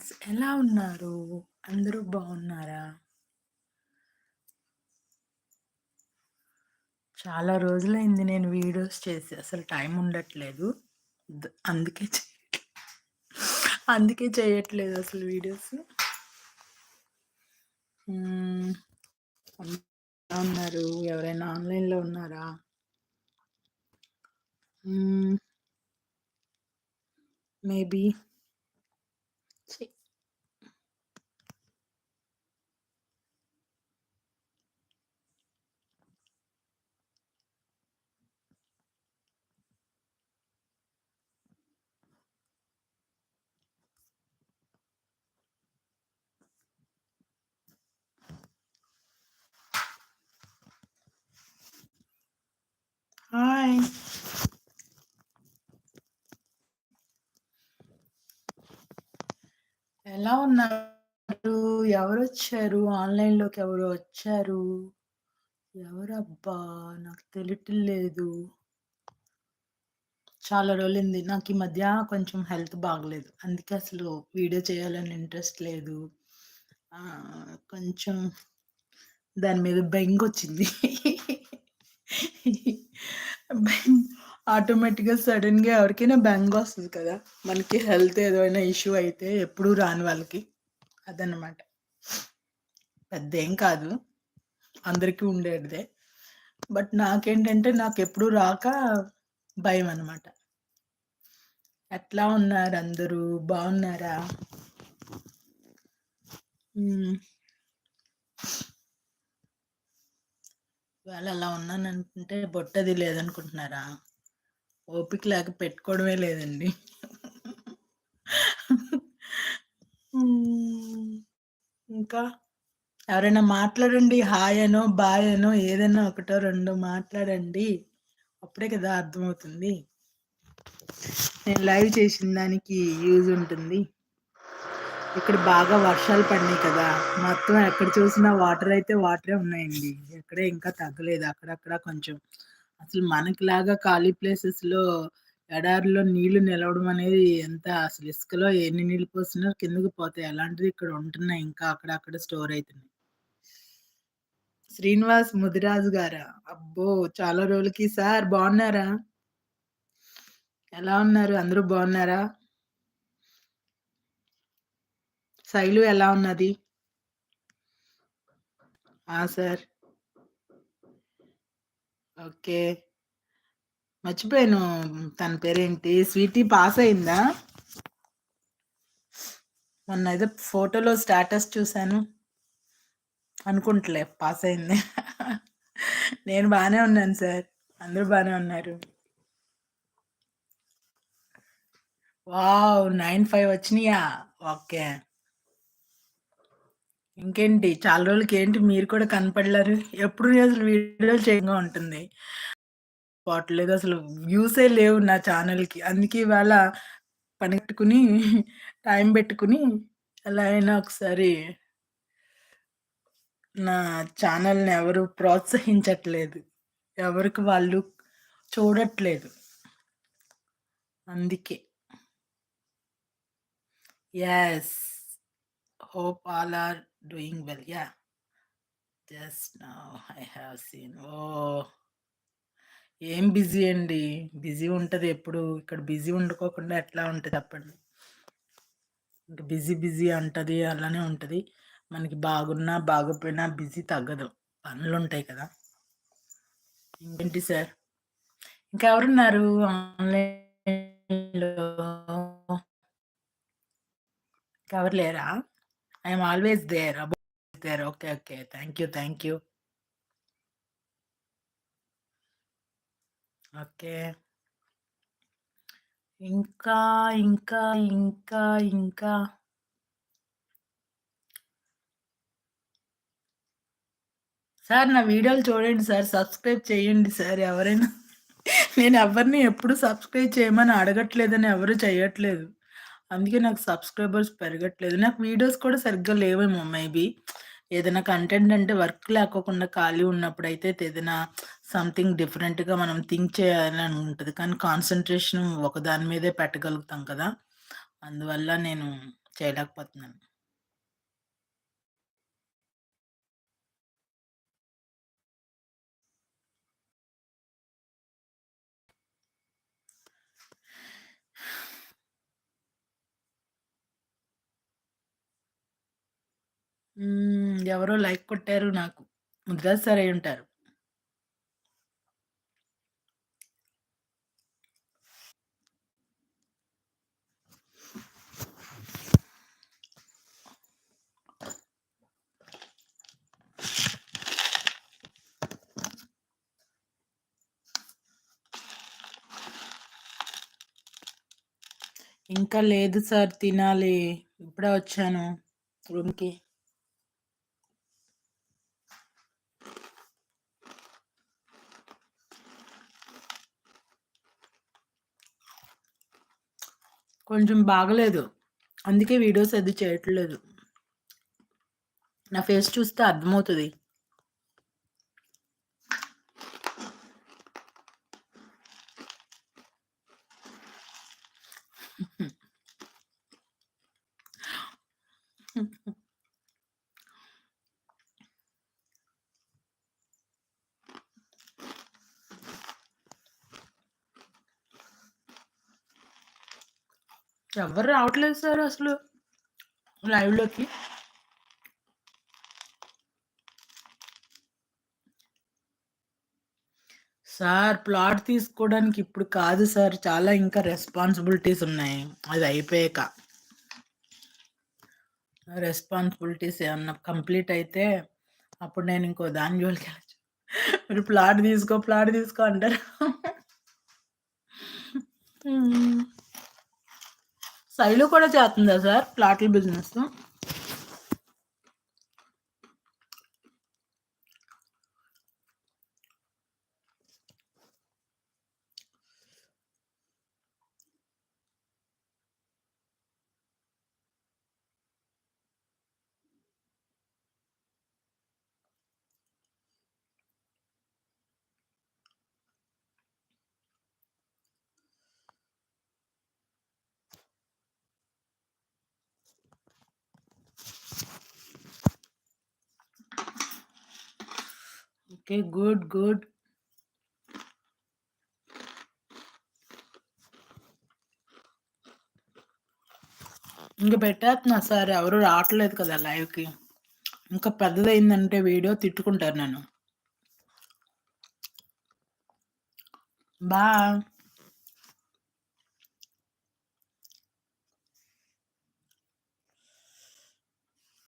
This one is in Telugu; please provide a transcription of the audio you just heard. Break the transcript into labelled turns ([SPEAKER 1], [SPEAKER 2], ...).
[SPEAKER 1] ఫ్రెండ్స్ ఎలా ఉన్నారు? అందరూ బాగున్నారా? చాలా రోజులైంది నేను వీడియోస్ చేసి. అసలు టైం ఉండట్లేదు. అందుకే అందుకే చేయట్లేదు అసలు వీడియోస్. ఎలా ఉన్నారు? ఎవరైనా ఆన్‌లైన్‌లో ఉన్నారా? Maybe Jeez. ఎలా ఉన్నారు? ఎవరు వచ్చారు ఆన్‌లైన్‌లోకి ఎవరు వచ్చారు. ఎవరబ్బా! నాకు తెలియట్లేదు. చాలా రోజులైంది. నాకు ఈ మధ్య కొంచెం హెల్త్ బాగలేదు. అందుకే అసలు వీడియో చేయాలని ఇంట్రెస్ట్ లేదు. కొంచెం దాని మీద బెంగొచ్చింది. బెంగ్ ఆటోమేటిక్‌గా సడన్గా ఎవరికైనా బెంగొస్తది కదా! మనకి హెల్త్ ఏదైనా ఇష్యూ అయితే ఎప్పుడూ రాని వాళ్ళకి. అదనమాట. పెద్ద ఏం కాదు. అందరికీ ఉండేటిదే. బట్ నాకేంటంటే నాకు ఎప్పుడు రాక భయం అనమాట ఎట్లా ఉన్నారు అందరూ? బాగున్నారా? వాళ్ళు ఇవాళ అలా ఉన్నానంటే బొట్టది లేదనుకుంటున్నారా? ఓపిక లేక పెట్టుకోవడమే లేదండి. ఇంకా ఎవరైనా మాట్లాడండి. హాయ్ అనో, బాయ్ అనో ఏదైనా ఒకటో రెండో మాట్లాడండి. అప్పుడే కదా అర్థమవుతుంది. నేను లైవ్ చేసిన దానికి యూజ్ ఉంటుంది. ఇక్కడ బాగా వర్షాలు పడినాయి కదా! మొత్తం ఎక్కడ చూసినా వాటర్ అయితే వాటరే ఉన్నాయండి. ఎక్కడ ఇంకా తగ్గలేదు. అక్కడక్కడ కొంచెం అసలు మనకిలాగా ఖాళీ ప్లేసెస్‌లో ఎడారిలో నీళ్ళు నిలవడం అనేది ఎంత అసలు ఇసుకలో ఎన్ని నీళ్ళు పోసినా కిందకి పోతాయి. అలాంటిది ఇక్కడ ఉంటున్నాయి ఇంకా అక్కడక్కడ స్టోర్ అవుతున్నాయి శ్రీనివాస్ ముదిరాజు గారా? అబ్బో! చాలా రోజులకి సార్ బాగున్నారా? ఎలా ఉన్నారు? అందరూ బాగున్నారా? శైలు ఎలా ఉన్నది? ఆ! సార్. ఓకే. మర్చిపోయాను. తన పేరేంటి? స్వీటీ పాస్ అయిందా? మొన్న ఏదో ఫోటోలో స్టేటస్ చూశాను అనుకుంటలే పాస్ అయింది. నేను బాగానే ఉన్నాను సార్. అందరూ బాగానే ఉన్నారు. వావ్! నైన్ ఫైవ్ వచ్చినాయా ఓకే. ఇంకేంటి? చాలా రోజులకి ఏంటి మీరు కూడా కనపడలేరు? ఎప్పుడు అసలు వీడియోలు చేయంగా ఉంటుంది. పోవట్లేదు అసలు వ్యూసే లేవు నా ఛానల్కి అందుకే ఇవాళ పని పెట్టుకుని టైం పెట్టుకుని అలా అయినా ఒకసారి నా ఛానల్ని ఎవరు ప్రోత్సహించట్లేదు. ఎవరికి వాళ్ళు చూడట్లేదు. అందుకే. Yes hope all are doing well. Yeah! Just now I have seen. ఓ ఏం బిజీ అండి. బిజీ ఉంటుంది ఎప్పుడు. ఇక్కడ బిజీ ఉండుకోకుండా ఎట్లా ఉంటుంది చెప్పండి. ఇంకా బిజీ బిజీ అంటది. అలానే ఉంటుంది మనకి బాగున్నా, బాగోపోయినా బిజీ తగ్గదు. పనులు ఉంటాయి కదా! ఇంకేంటి సార్? ఇంకెవరున్నారు ఆన్‌లైన్‌లో? ఎవరు లేరా? I always there. About there. Okay. Okay. Thank you. Thank you. Okay. ఇంకా, ఇంకా, ఇంకా, ఇంకా సార్ నా వీడియోలు చూడండి సార్. సబ్స్క్రైబ్ చేయండి సార్ ఎవరైనా. నేను ఎవరిని ఎప్పుడు సబ్స్క్రైబ్ చేయమని అడగట్లేదని ఎవరు చేయట్లేదు. అందుకే నాకు సబ్స్క్రైబర్స్ పెరగట్లేదు. నాకు వీడియోస్ కూడా సరిగ్గా లేవేమో మేబీ. ఏదైనా కంటెంట్ అంటే వర్క్ లేకోకుండా ఖాళీ ఉన్నప్పుడైతే ఏదైనా సంథింగ్ డిఫరెంట్‌గా మనం థింక్ చేయాలని ఉంటుంది కానీ కాన్సన్ట్రేషన్ ఒకదాని మీదే పెట్టగలుగుతాం కదా! అందువల్ల నేను చేయలేకపోతున్నాను హ్మ్. ఎవరో లైక్ కొట్టారు నాకు. ముద్రాజ్ సార్ అయ్యుంటారు. ఇంకా లేదు సార్ తినాలి. ఇప్పుడే వచ్చాను రూమ్‌కి. కొంచెం బాగలేదు. అందుకే వీడియోస్ అది చేయట్లేదు. నా ఫేస్ చూస్తే అర్థమవుతుంది ఎవ్వరు రావట్లేదు సార్ అసలు. లైవ్‌లోకి. సార్ ప్లాట్ తీసుకోవడానికి ఇప్పుడు కాదు సార్. చాలా ఇంకా రెస్పాన్సిబిలిటీస్ ఉన్నాయి. అది అయిపోయాక. రెస్పాన్సిబిలిటీస్ ఏమన్నా కంప్లీట్ అయితే అప్పుడు నేను ఇంకో దాని జోలికెళ్ళొచ్చు. మీరు ప్లాట్ తీసుకో, ప్లాట్ తీసుకో అంటారు. Hmm. హ్మ్. శైలు కూడా చేస్తుందా సార్ ప్లాట్‌ల బిజినెస్? ఓకే. గుడ్. గుడ్. ఇంక పెట్టేస్తున్నా సార్. ఎవరు రావట్లేదు కదా లైవ్‌కి. ఇంకా పెద్దదైందంటే వీడియో తిట్టుకుంటారు నన్ను. బా